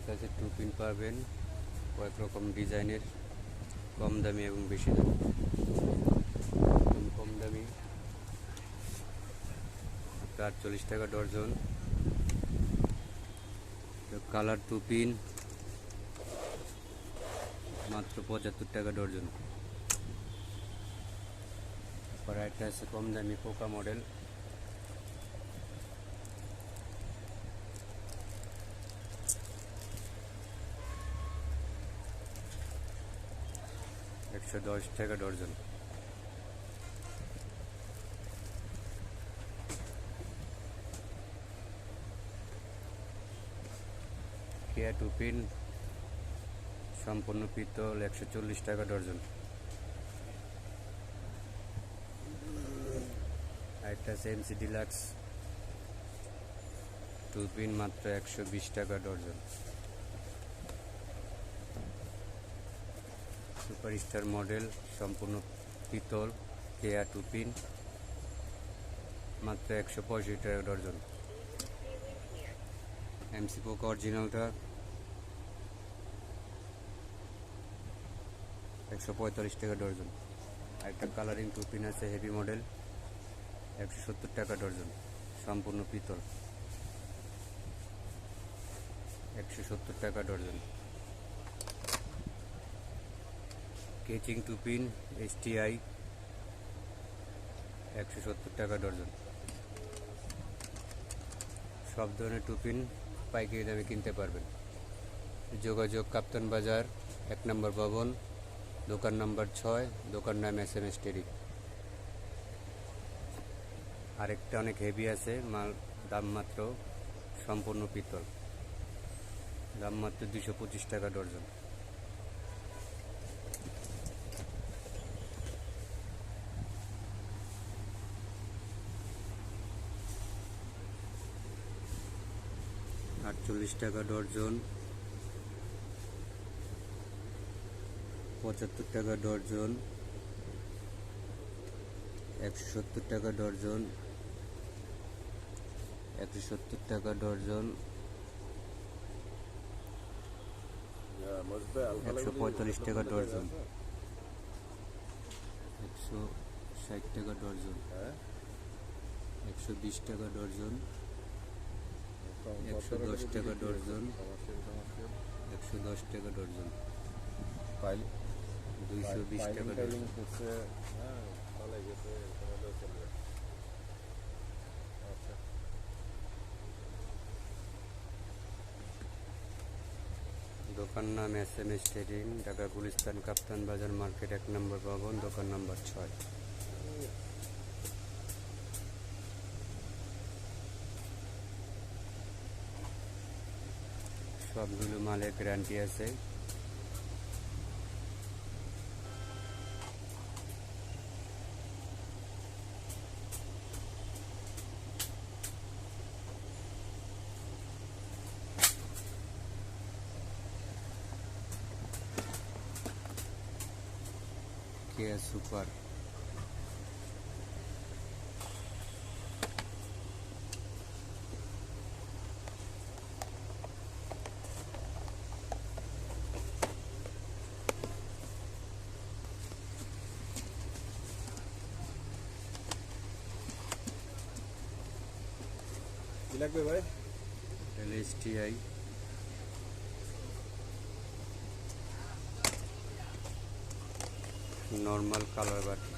আমার কাছে two pin পাবেন। কয়েক রকম ডিজাইনের, কম দামি এবং বেশি দামি। কম দামি। আটচল্লিশ টাকা ডর্জন কালার টু পিন মাত্র পঁচাত্তর টাকা ডর্জন তারপর একটা আছে কম দামি পোকা মডেল একশো দশ টাকা ডর্জন কেয়া টু পিন সম্পূর্ণ পিতল, একশো চল্লিশ টাকা ডর্জন আরেকটা আছে ডিলাক্স টু পিন মাত্র একশো বিশ টাকা ডর্জন সুপার স্টার মডেল, সম্পূর্ণ পিতল কেয়া টু পিন মাত্র একশো পঁয়ষট্টি টাকা ডর্জন এমসি পোক অরিজিনালটা একশো পঁয়তাল্লিশ টাকা ডর্জন একটা কালারিং টু পিন আছে হেভি মডেল একশো সত্তর টাকা ডর্জন সম্পূর্ণ পিতল। একশো সত্তর টাকা ডর্জন কেচিং টু পিন এসটিআই একশো সত্তর টাকা ডর্জন সব ধরনের টুপিন পাইকারি দামে কিনতে পারবেন। যোগাযোগ কাপ্তান বাজার, এক নম্বর ভবন, দোকান নম্বর ছয়, দোকান নাম এস এম এস টেরি আরেকটা অনেক হেভি আছে, মাল দাম মাত্র সম্পূর্ণ পিতল। দাম মাত্র দুশো পঁচিশ টাকা ডর্জন আটচল্লিশ টাকা ডর্জন। পঁচাত্তর টাকা ডর্জন। একশো সত্তর টাকা ডর্জন। একশো সত্তর টাকা ডর্জন। একশো পঁয়তাল্লিশ টাকা ডর্জন। একশো ষাট টাকা ডর্জন। একশো বিশ টাকা ডর্জন। একশো দশ টাকা ডর্জন। একশো দশ টাকা ডর্জন। দুইশো বিশ টাকা ডর্জন। দোকান নাম S M S trading Dhaka Gulistan Kaptan Bazar market এক নম্বর ভবন দোকান নম্বর ছয়। সবগুলো মালের গ্যারান্টি আছে কেয়া সুপার লাগবে ভাই? এলএসটিআই নর্মাল কালার বাটি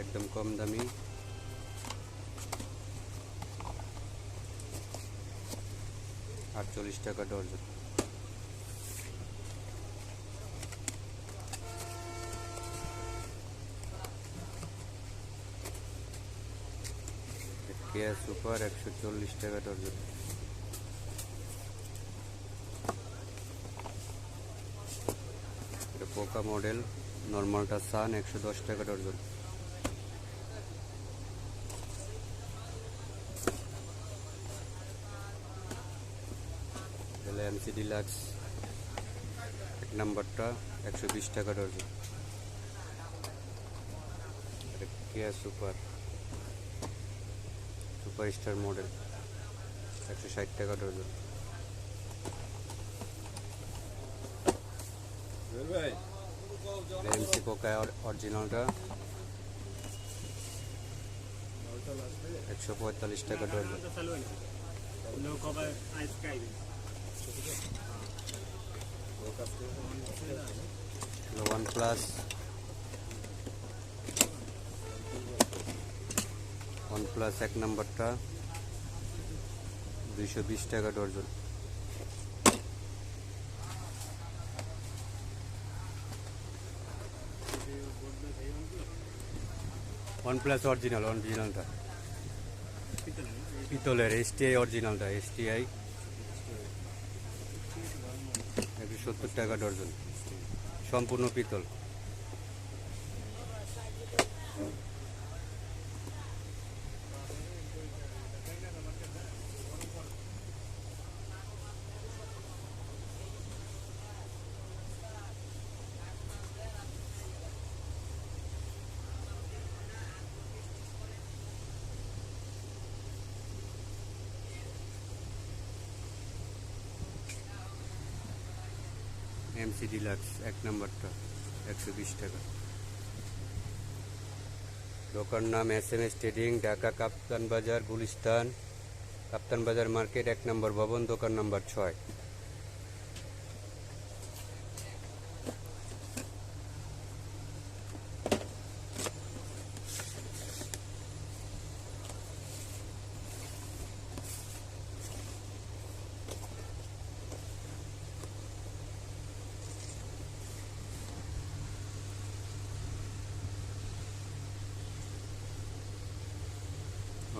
একদম কম দামি। আটচল্লিশ টাকা ডর্জন কেয়া সুপার একশো চল্লিশ টাকা ডর্জন এটা পোকা মডেল, নর্মালটা সান, একশো দশ টাকা ডর্জন তাহলে এমসি ডিলাক্স এক নাম্বারটা, একশো বিশ টাকা ডর্জন এটা কেয়া সুপার সুপারস্টার মডেল। একশো ষাট টাকা ডজন। এমসি অরিজিনালটা। একশো পঁয়তাল্লিশ টাকা dozen. One plus. One plus এক নম্বরটা। দুইশো বিশ টাকা ডর্জন। ওয়ান প্লাস অরিজিনাল অরিজিনালটা পিতলের এসটিআই অরিজিনালটা এসটিআই একশো সত্তর টাকা ডর্জন। সম্পূর্ণ পিতল। এমসি ডিলাক্স এক নম্বরটা, একশো বিশ টাকা। দোকান নাম S M S trading Dhaka Kaptan Bazar Gulistan কাপ্তান বাজার মার্কেট, এক নম্বর ভবন, দোকান নাম্বার ছয়।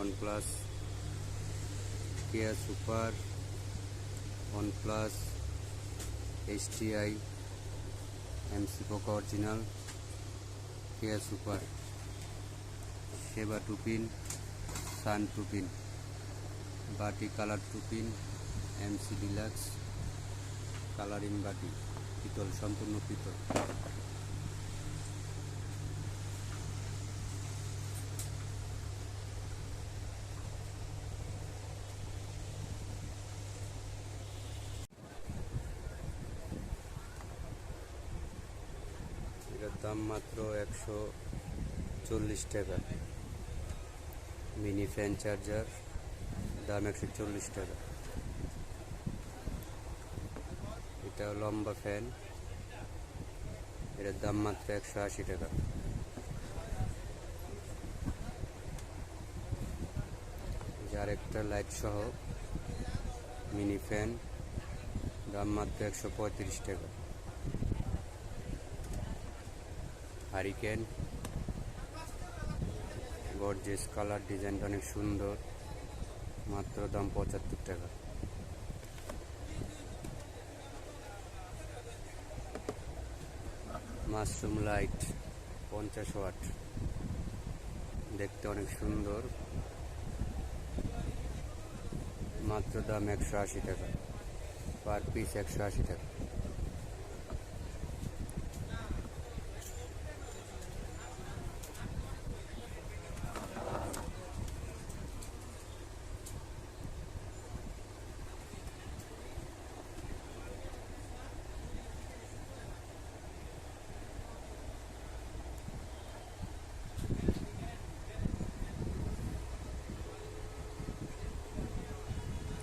OnePlus Keya super OnePlus HTI MC Poco original Keya super সেবা two pin sun two pin বাটি colour two pin MC deluxe colouring বাটি পিতল সম্পূর্ণ পিতল দাম মাত্র একশো চল্লিশ টাকা। মিনি ফ্যান চার্জার, দাম একশো চল্লিশ টাকা। এটা লম্বা ফ্যান, এটার দাম মাত্র একশো আশি টাকা। যার একটা লাইট সহ মিনি ফ্যান, দাম মাত্র একশো পঁয়ত্রিশ টাকা। হারিকেন। গর্জেস কালার, ডিজাইনটা অনেক সুন্দর। মাত্র দাম পঁচাত্তর টাকা। মাশরুম লাইট, পঞ্চাশ ওয়াট। দেখতে অনেক সুন্দর। মাত্র দাম একশো আশি টাকা। পার পিস একশো আশি টাকা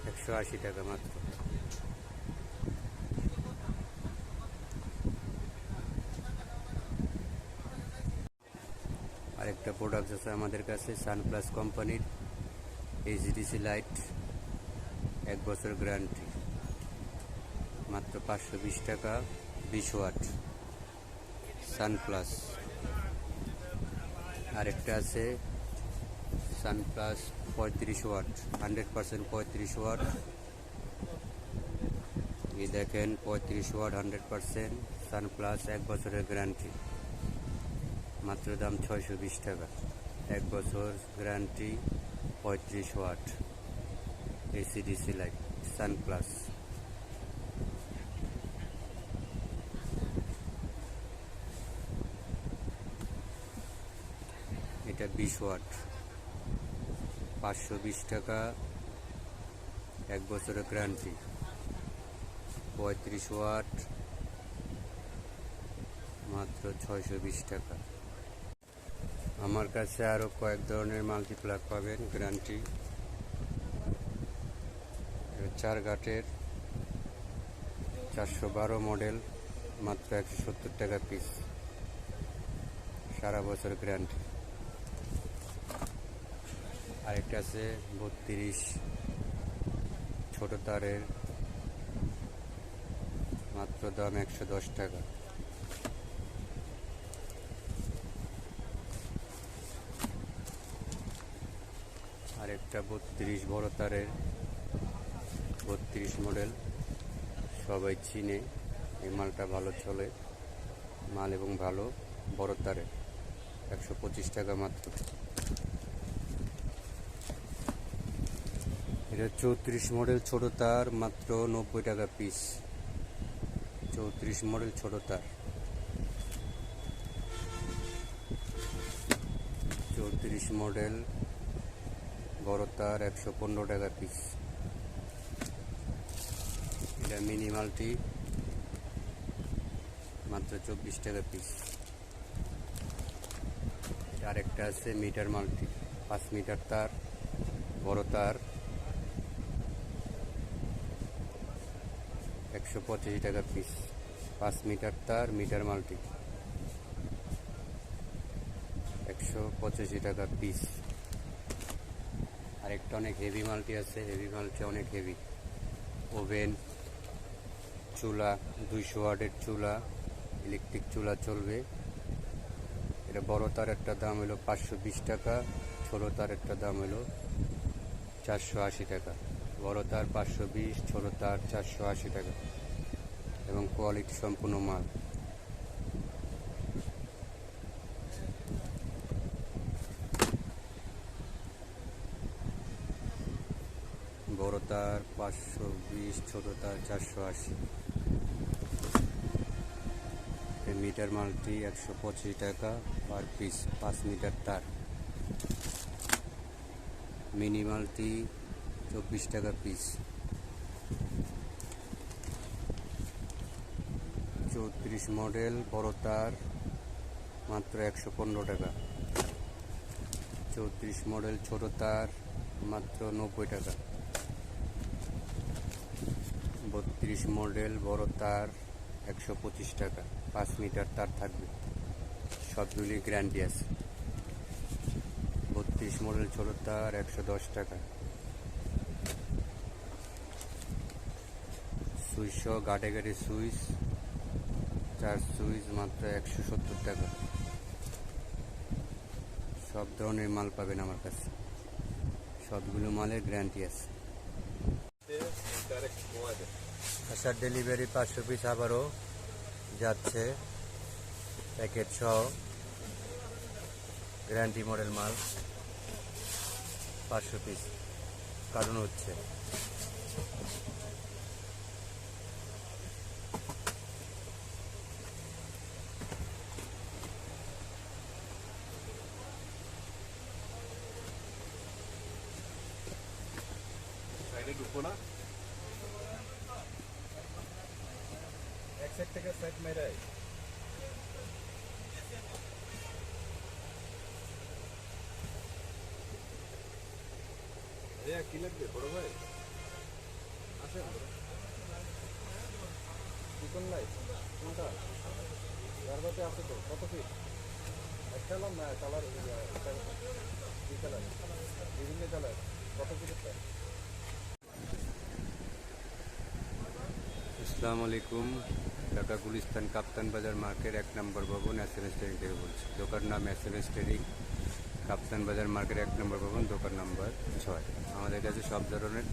একশো আশি টাকা মাত্র। আরেকটা প্রোডাক্ট আছে আমাদের কাছে সানপ্লাস কোম্পানির এইচডিসি লাইট এক বছর গ্যারান্টি মাত্র পাঁচশো বিশ টাকা, বিশ ওয়াট সানপ্লাস আরেকটা আছে সানপ্লাস পঁয়ত্রিশ ওয়াট হান্ড্রেড পার্সেন্ট পঁয়ত্রিশ ওয়াট। এই দেখেন, পঁয়ত্রিশ ওয়াট হান্ড্রেড পার্সেন্ট সানপ্লাস এক বছরের গ্যারান্টি মাত্র দাম ছয়শো বিশ টাকা। এক বছর গ্যারান্টি পঁয়ত্রিশ ওয়াট। এসিডিসি লাইট সানপ্লাস এটা বিশ ওয়াট। পাঁচশো বিশ টাকা এক বছরের গ্যারান্টি পঁয়ত্রিশ ওয়াট মাত্র ছয়শো বিশ টাকা। আমার কাছে আরও কয়েক ধরনের মাল্টিপ্লাগ পাবেন গ্যারান্টি চার ঘাটের চারশো বারো মডেল মাত্র একশো সত্তর টাকা পিস সারা বছর গ্যারান্টি আরেকটা আছে, বত্রিশ। ছোট তারের। মাত্র দাম একশো দশ টাকা। আরেকটা বত্রিশ বড় তারের। বত্রিশ মডেল। সবাই চিনে এই মালটা ভালো চলে। মাল এবং ভালো, বড় তারের। একশো পঁচিশ টাকা মাত্র। এটা চৌত্রিশ মডেল ছোট তার, মাত্র নব্বই টাকা পিস চৌত্রিশ মডেল ছোট তার। চৌত্রিশ মডেল বড় তার, একশো পনেরো টাকা পিস এটা মিনিমালটি, মাত্র চব্বিশ টাকা পিস আরেকটা আছে মিটার মাল্টি, পাঁচ মিটার তার, বড় তার। একশো পঁচাশি টাকা পিস পাঁচ মিটার তার মিটার মাল্টি একশো পঁচাশি টাকা পিস আরেকটা অনেক হেভি মাল্টি আছে হেভি মাল্টি অনেক হেভি ওভেন চুলা, দুইশো ওয়াটের চুলা ইলেকট্রিক চুলা চলবে। এটা বড় তার একটা দাম হলো পাঁচশো বিশ টাকা, ছোটো তার একটা দাম হলো চারশো আশি টাকা। বড় তার পাঁচশো বিশ, ছোটো তার চারশো আশি টাকা। এবং কোয়ালিটি সম্পূর্ণ মাল। বড় তার পাঁচশো বিশ, ছোটো তার চারশো আশি। মিটার মালটি একশো পঁচিশ টাকা পার পিস, পাঁচ মিটার তার। মিনি মালটি চব্বিশ টাকা পিস চৌত্রিশ মডেল বড় তার মাত্র একশো পনেরো টাকা। চৌত্রিশ মডেল ছোট তার, মাত্র নব্বই টাকা। বত্রিশ মডেল বড় তার, একশো পঁচিশ টাকা। পাঁচ মিটার তার থাকবে। সবগুলি আছে। বত্রিশ মডেল ছোট তার, একশো দশ টাকা। সুইচ গাটে গাটে সুইচ, চার সুইচ মাত্র একশো সত্তর টাকা। সব ধরনের মাল পাবেন আমার কাছে। সবগুলো মালের গ্যারান্টি আছে। আচ্ছা ডেলিভারি পাঁচশো পিস আবারও যাচ্ছে। প্যাকেট সহ গ্যারান্টি মডেল মাল পাঁচশো পিস। কারণ হচ্ছে সাইডে ঢুকবো না এক সাইড থেকে সাইড মেরে এ কি লাগবে বড় ভাই? আসেন চিকন নাই কোনটা? গার্বাতে আছে তো কত ফিট একটা না কালার কি কালার? বিভিন্ন কালার। কত ফিটের আসসালামু আলাইকুম। ঢাকা গুলিস্তান কাপ্তান বাজার মার্কেট এক নম্বর ভবন এস এম এস ট্রেডিং থেকে বলছি। দোকান নাম S M S trading Kaptan Bazar market এক নম্বর ভবন, দোকান নাম্বার ছয়। আমাদের কাছে সব ধরনের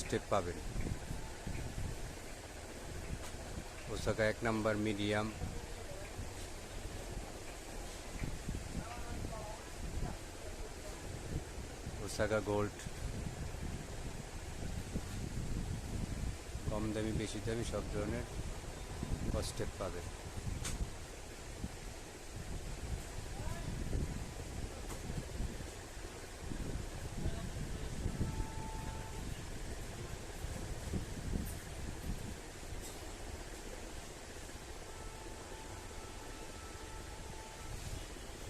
স্টেপ পাবেন। ওসাকা এক নাম্বার, মিডিয়াম। Osaka gold. কম দামি, বেশি দামি, সব ধরনের কষ্টের পাবে।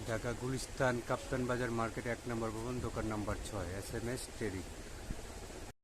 ঢাকা গুলিস্তান কাপ্তান বাজার মার্কেট এক নম্বর ভবন, দোকান নাম্বার ছয় এস এম এস টেরিক